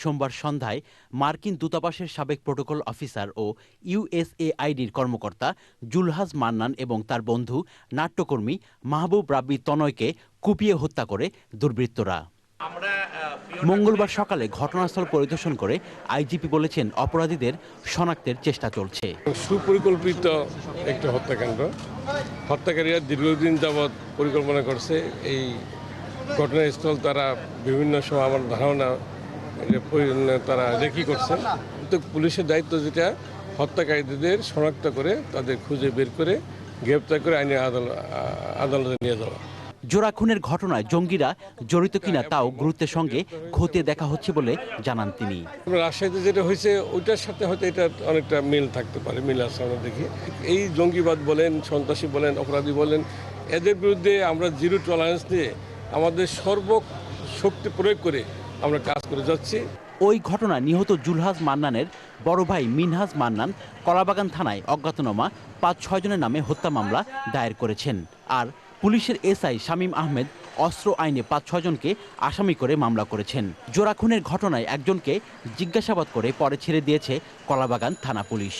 সোমবার সন্ধ্যায় মার্কিন দূতাবাসের সাবেক প্রোটোকল অফিসার ও ইউএসএআইডির কর্মকর্তা জুলহাজ মান্নান এবং তার বন্ধু নাট্যকর্মী মাহবুব রাব্বি তনয়কে কুপিয়ে হত্যা করে দুর্বৃত্তরা। মঙ্গলবার সকালে ঘটনাস্থল পরিদর্শন করে আইজিপি বলেছেন অপরাধীদের শনাক্তের চেষ্টা চলছে। সুপরিকল্পিত একটি হত্যাকাণ্ড। হত্যাকারীরা দীর্ঘদিন যাবৎ পরিকল্পনা করছে। এই ঘটনাস্থল তারা বিভিন্ন সময় আমার ধারণা তারা রেকি করছে। কিন্তু পুলিশের দায়িত্ব যেটা হত্যাকারীদের শনাক্ত করে তাদের খুঁজে বের করে গ্রেপ্তার করে আইনের আদালত আদালতে নিয়ে যাওয়া। জোড়া খুনের ঘটনায় জঙ্গিরা জড়িত কিনা তাও গুরুত্বের সঙ্গে খতিয়ে দেখা হচ্ছে বলে জানান তিনি। রাজশাহীতে যেটা হয়েছে ওইটার সাথে হয়তো এটা অনেকটা মিল থাকতে পারে মিল আছে আমরা দেখি। এই জঙ্গিবাদ বলেন সন্ত্রাসী বলেন অপরাধী বলেন এদের বিরুদ্ধে আমরা জিরো টলারেন্স নিয়ে আমাদের সর্ব শক্তি প্রয়োগ করে আমরা কাজ করে যাচ্ছি। ওই ঘটনায় নিহত জুলহাজ মান্নানের বড় ভাই মিনহাজ মান্নান কলাবাগান থানায় অজ্ঞাতনামা পাঁচ ছয় জনের নামে হত্যা মামলা দায়ের করেছেন। আর পুলিশের এসআই শামীম আহমেদ অস্ত্র আইনে পাঁচ ছয়জনকে আসামি করে মামলা করেছেন। জোড়া খুনের ঘটনায় একজনকে জিজ্ঞাসাবাদ করে পরে ছেড়ে দিয়েছে কলাবাগান থানা পুলিশ।